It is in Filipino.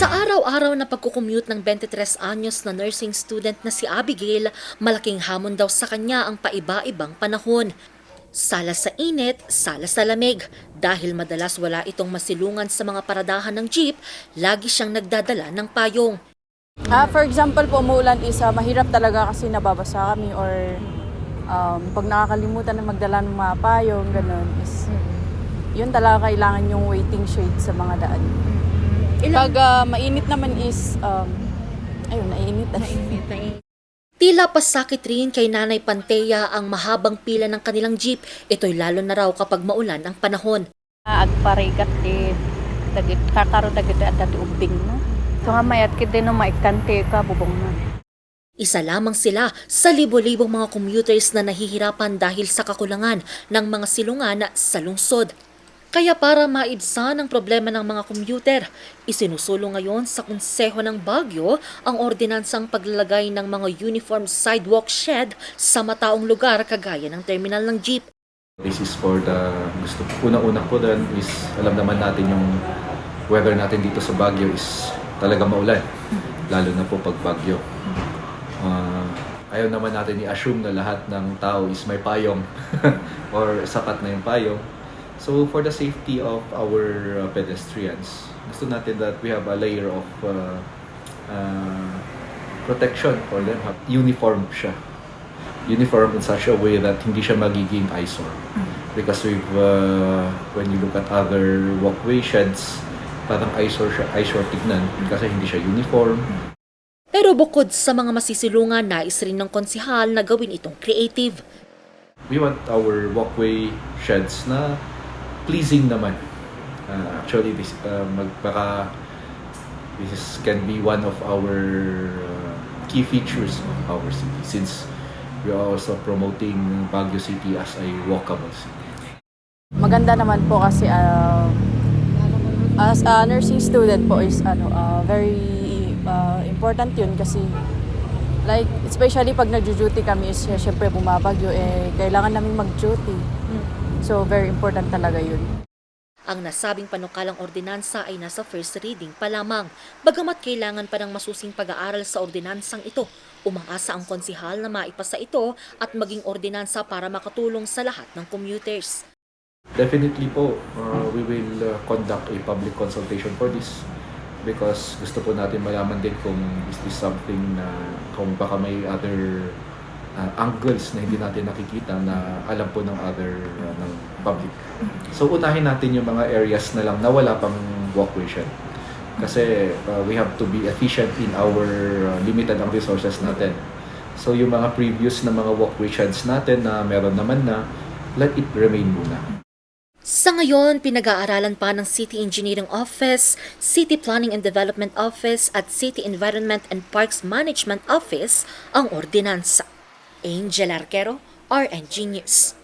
Sa araw-araw na pagkukommute ng 23 anyos na nursing student na si Abigail, malaking hamon daw sa kanya ang paiba-ibang panahon. Sala sa init, sala sa lamig. Dahil madalas wala itong masilungan sa mga paradahan ng jeep, lagi siyang nagdadala ng payong. Ah, for example po, umuulan is ah, mahirap talaga kasi nababasa kami or um, pag nakakalimutan na magdala ng mga payong, ganun, is yun talaga kailangan yung waiting shade sa mga daan. Pag ah, mainit naman is, um, ayun, naiinit na. Tila pasakit rin kay Nanay Pantea ang mahabang pila ng kanilang jeep. Ito'y lalo na raw kapag maulan ang panahon. agparigat di dagit kakaro dagit at dati ubing na. So nga mayat kid din no maikante ka bubong na. Isa lamang sila sa libo-libong mga commuters na nahihirapan dahil sa kakulangan ng mga silungan sa lungsod. Kaya para maibsan ang problema ng mga commuter, isinusulong ngayon sa Konseho ng Bagyo ang ordinansang paglalagay ng mga uniform sidewalk shed sa mataong lugar kagaya ng terminal ng jeep. This is for the gusto una-una po doon is alam naman natin yung weather natin dito sa Baguio is talaga maulan. Lalo na po pag Baguio. Ah, ayaw naman natin i-assume na lahat ng tao is may payong or sapat na yung payong. So for the safety of our uh, pedestrians, gusto natin that we have a layer of uh, uh, protection for them. Uniform siya uniform in such a way that hindi siya magiging eyesore. Because we've, uh, when you look at other walkway sheds, parang eyesore siya, eyesore tignan kasi hindi siya uniform. Pero bukod sa mga masisilungan, nais rin ng konsihal na gawin itong creative. We want our walkway sheds na pleasing naman. Uh, actually, this, uh, mag, baka this is, can be one of our uh, key features of our city since we are also promoting Baguio City as a walkable city. Maganda naman po kasi ah, as a nursing student po is ano ah, very ah, important yun kasi like especially pag nagjo-duty kami is syempre bumabagyo eh kailangan namin mag-duty. So very important talaga yun. Ang nasabing panukalang ordinansa ay nasa first reading pa lamang. Bagamat kailangan pa ng masusing pag-aaral sa ordinansang ito, umaasa ang konsihal na maipasa ito at maging ordinansa para makatulong sa lahat ng commuters. Definitely po, uh, we will uh, conduct a public consultation for this because gusto po natin malaman din kung is this something na kung baka may other uh, angles na hindi natin nakikita na alam po ng other uh, ng public. So unahin natin yung mga areas na lang na wala pang walkway shed. Kasi uh, we have to be efficient in our uh, limited ang resources natin. So yung mga previous na mga walkway sheds natin na meron naman na, let it remain muna. Sa ngayon, pinag-aaralan pa ng City Engineering Office, City Planning and Development Office at City Environment and Parks Management Office ang ordinansa. Angel Arquero, RNG News.